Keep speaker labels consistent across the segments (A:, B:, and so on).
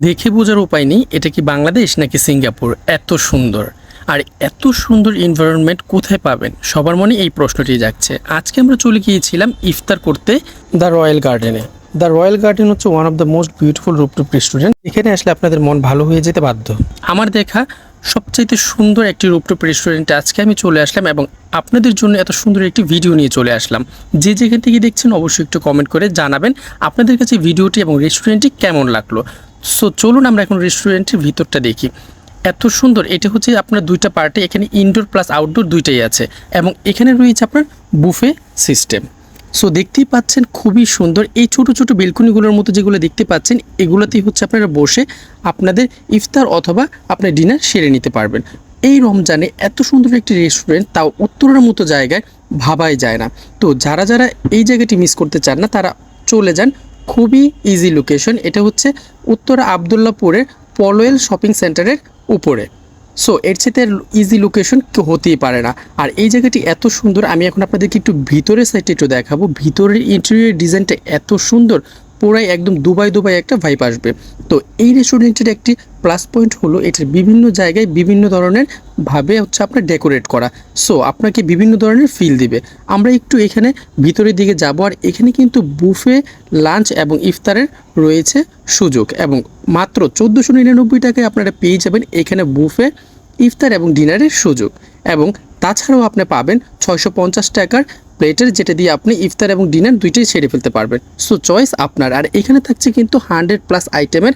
A: দেখে বোঝার উপায় নেই, এটা কি বাংলাদেশ নাকি সিঙ্গাপুর? এত সুন্দর। আর এত সুন্দর এনভায়রনমেন্ট কোথায় পাবেন? সবার মনে এই প্রশ্নটি যাচ্ছে আজকে আমরা চলে গিয়েছিলাম ইফতার করতে দ্য রয়্যাল গার্ডেনে দ্য রয়্যাল গার্ডেন হচ্ছে one of the most beautiful rooftop restaurant এখানে আসলে আপনাদের মন ভালো হয়ে যেতে বাধ্য। আমার দেখা সবচাইতে সুন্দর একটি রূপটপ রেস্টুরেন্টে আজকে আমি চলে আসলাম এবং আপনাদের জন্য এত সুন্দর একটি ভিডিও নিয়ে চলে আসলাম। যে যেখান থেকে দেখছেন অবশ্যই একটু কমেন্ট করে জানাবেন আপনাদের কাছে ভিডিওটি এবং রেস্টুরেন্টটি কেমন লাগল। সো চলুন আমরা এখন রেস্টুরেন্টের ভিতরটা দেখি। এত সুন্দর, এটা হচ্ছে আপনার দুইটা পার্টে, এখানে ইনডোর প্লাস আউটডোর দুইটাই আছে এবং এখানে রয়েছে আপনার বুফে সিস্টেম সো দেখতেই পাচ্ছেন খুবই সুন্দর, এই ছোট ছোট বেলকনিগুলোর মতো যেগুলো দেখতে পাচ্ছেন, এগুলোতেই হচ্ছে আপনারা বসে আপনাদের ইফতার অথবা আপনার ডিনার সেরে নিতে পারবেন। এই রমজানে এত সুন্দর একটি রেস্টুরেন্ট তাও উত্তরের মতো জায়গায় ভাবাই যায় না। তো, যারা যারা এই জায়গাটি মিস করতে চান না, তারা চলে যান খুবই ইজি লোকেশন এটা হচ্ছে উত্তরা আবদুল্লাপুরের পলোয়েল শপিং সেন্টারের উপরে। সো এর সাথে ইজি লোকেশন কেউ হতেই পারে না। আর এই জায়গাটি এত সুন্দর, আমি এখন আপনাদেরকে একটু ভিতরের সাইডটা একটু দেখাবো। ভিতরের ইন্টেরিয়র ডিজাইনটা এত সুন্দর পুরাই একদম দুবাই দুবাই একটা ভাইপ আসবে। তো এই রেস্টুরেন্টের একটি প্লাস পয়েন্ট হলো এটার বিভিন্ন জায়গায় বিভিন্ন ধরনের ভাবে হচ্ছে আপনার ডেকোরেট করা। সো আপনাকে বিভিন্ন ধরনের ফিল দিবে। আমরা একটু এখানে ভিতরের দিকে যাব আর এখানে কিন্তু বুফে লাঞ্চ এবং ইফতারের রয়েছে সুযোগ। এবং মাত্র চোদ্দোশো নিরানব্বই টাকায় আপনারা পেয়ে যাবেন এখানে বুফে ইফতার এবং ডিনারের সুযোগ। এবং তাছাড়াও আপনি পাবেন ছয়শো পঞ্চাশ টাকার প্লেটের যেটা দিয়ে আপনি ইফতার এবং ডিনার দুইটাই ছেড়ে ফেলতে পারবেন। সো চয়েস আপনার। আর এখানে থাকছে কিন্তু হান্ড্রেড প্লাস আইটেমের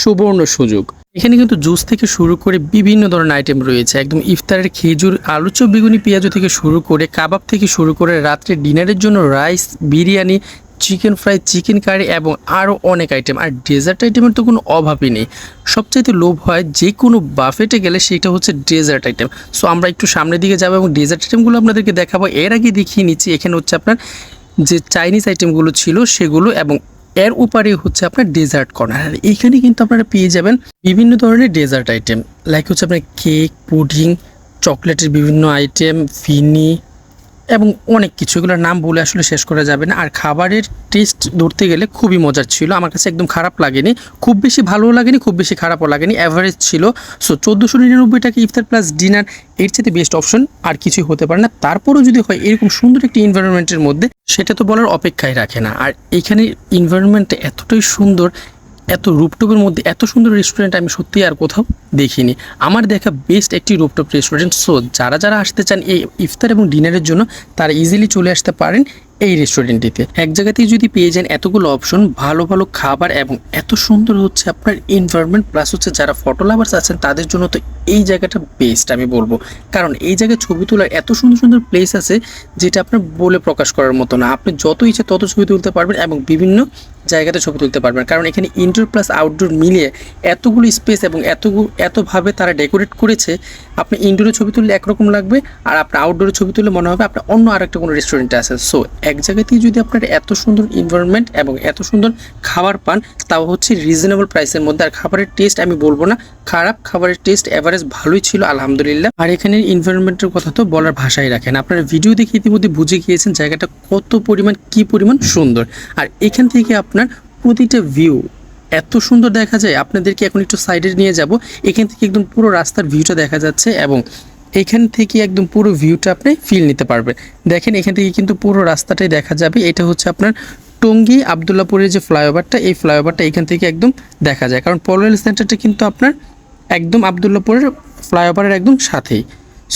A: সুবর্ণ সুযোগ। এখানে কিন্তু জুস থেকে শুরু করে বিভিন্ন ধরনের আইটেম রয়েছে। একদম ইফতারের খেজুর, আলু চপ, বেগুনি, পেঁয়াজু থেকে শুরু করে, কাবাব থেকে শুরু করে, রাত্রে ডিনারের জন্য rice biryani chicken fry, chicken curry এবং আরও অনেক আইটেম আর ডেজার্ট আইটেমের তো কোনো অভাবই নেই। সবচাইতে লোভ হয় যে কোনো বাফেটে গেলে সেটা হচ্ছে ডেজার্ট আইটেম সো আমরা একটু সামনের দিকে যাব এবং ডেজার্ট আইটেমগুলো আপনাদেরকে দেখাবো। এর আগে দেখিয়ে নিচ্ছি, এখানে হচ্ছে আপনার যে চাইনিজ আইটেমগুলো ছিল সেগুলো এবং এর উপরে হচ্ছে আপনার ডেজার্ট কর্নার এইখানে কিন্তু আপনারা পেয়ে যাবেন বিভিন্ন ধরনের ডেজার্ট আইটেম লাইক হচ্ছে আপনার কেক পুডিং চকলেটের বিভিন্ন আইটেম ফিনি এবং অনেক কিছু, এগুলোর নাম বলে আসলে শেষ করা যাবে না। আর খাবারের টেস্ট ধরতে গেলে খুবই মজার ছিল। আমার কাছে একদম খারাপ লাগেনি। খুব বেশি ভালোও লাগেনি, খুব বেশি খারাপও লাগেনি। অ্যাভারেজ ছিল। সো চোদ্দোশো নিরানব্বই টাকা ইফতার প্লাস ডিনার এর চেয়ে বেস্ট অপশন আর কিছুই হতে পারে না। তারপরেও যদি হয়, এরকম সুন্দর একটি এনভায়রনমেন্টের মধ্যে, সেটা তো বলার অপেক্ষায় রাখে না। আর এখানে এনভায়রনমেন্টটা এতটাই সুন্দর এত রুপটপের মধ্যে এত সুন্দর রেস্টুরেন্ট আমি সত্যি আর কোথাও দেখিনি। আমার দেখা বেস্ট একটি রুপটপ রেস্টুরেন্ট সো যারা যারা আসতে চান এই ইফতার এবং ডিনারের জন্য, তারা ইজিলি চলে আসতে পারেন এই রেস্টুরেন্টটিতে এক জায়গাতেই যদি পেয়ে যান এতগুলো অপশন ভালো ভালো খাবার এবং এত সুন্দর হচ্ছে আপনার এনভায়রনমেন্ট প্লাস হচ্ছে যারা ফটো লাভার্স আছেন, তাদের জন্য তো এই জায়গাটা বেস্ট আমি বলব। কারণ এই জায়গায় ছবি তোলার এত সুন্দর সুন্দর প্লেস আছে, যেটা আপনার বলে প্রকাশ করার মতো না। আপনি যত ইচ্ছে তত ছবি তুলতে পারবেন এবং বিভিন্ন জায়গাতে ছবি তুলতে পারবেন। কারণ এখানে ইনডোর প্লাস আউটডোর মিলিয়ে এতগুলো স্পেস এবং এতগুলো এতভাবে তারা ডেকোরেট করেছে, আপনি ইনডোরে ছবি তুললে একরকম লাগবে আর আপনার আউটডোরে ছবি তুললে মনে হবে আপনার অন্য আরেকটা কোনো রেস্টুরেন্টে আছে। সো এক জায়গাতেই যদি আপনার এত সুন্দর এনভায়রনমেন্ট এবং এত সুন্দর খাবার পান, তাও হচ্ছে রিজনেবল প্রাইসের মধ্যে। আর খাবারের টেস্ট আমি বলব না, খারাপ খাবারের টেস্ট এভারেজ ভালোই ছিল, আলহামদুলিল্লাহ। আর এখানে এনভায়রনমেন্টের কথা তো বলার ভাষাই রাখেন। আপনারা ভিডিও দেখে ইতিমধ্যে বুঝে গিয়েছেন জায়গাটা কত পরিমাণ, কি পরিমাণ সুন্দর। আর এখান থেকে আপনার প্রতিটা ভিউ এত সুন্দর দেখা যায়। আপনাদেরকে এখন একটু সাইডে নিয়ে যাব। এখান থেকে একদম পুরো রাস্তার ভিউটা দেখা যাচ্ছে এবং এখান থেকে একদম পুরো ভিউটা আপনি ফিল নিতে পারবেন। দেখেন, এখান থেকে কিন্তু পুরো রাস্তাটাই দেখা যাবে। এটা হচ্ছে আপনার টঙ্গী আবদুল্লাপুরের যে ফ্লাইওভারটা, এই ফ্লাইওভারটা এখান থেকে একদম দেখা যায়। কারণ পলোয়েল সেন্টারটা কিন্তু আপনার একদম আবদুল্লাপুরের ফ্লাইওভারের একদম সাথেই।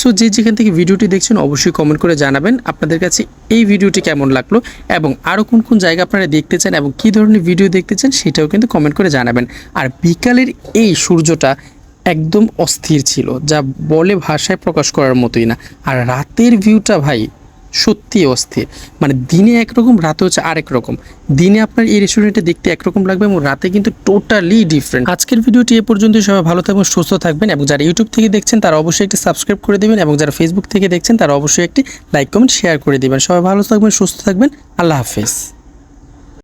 A: সো যে যেখান থেকে ভিডিওটি দেখছেন, অবশ্যই কমেন্ট করে জানাবেন আপনাদের কাছে এই ভিডিওটি কেমন লাগল এবং আরও কোন কোন জায়গা আপনারা দেখতে চান এবং কী ধরনের ভিডিও দেখতে চান সেটাও কিন্তু কমেন্ট করে জানাবেন। আর বিকালের এই সূর্যটা একদম অস্থির ছিল, যা বলে ভাষায় প্রকাশ করার মতোই না। আর রাতের ভিউটা ভাই সত্যি অস্থির। মানে দিনে একরকম, রাতে হচ্ছে আরেক রকম। দিনে আপনার এই রেস্টুরেন্টে দেখতে একরকম লাগবে এবং রাতে কিন্তু টোটালি ডিফারেন্ট আজকের ভিডিওটি এ পর্যন্ত সবাই ভালো থাকবেন, সুস্থ থাকবেন এবং যারা ইউটিউব থেকে দেখছেন, তারা অবশ্যই একটি সাবস্ক্রাইব করে দেবেন এবং যারা ফেসবুক থেকে দেখছেন, তারা অবশ্যই একটি লাইক কমেন্ট শেয়ার করে দেবেন। সবাই ভালো থাকবেন, সুস্থ থাকবেন। আল্লাহ হাফেজ।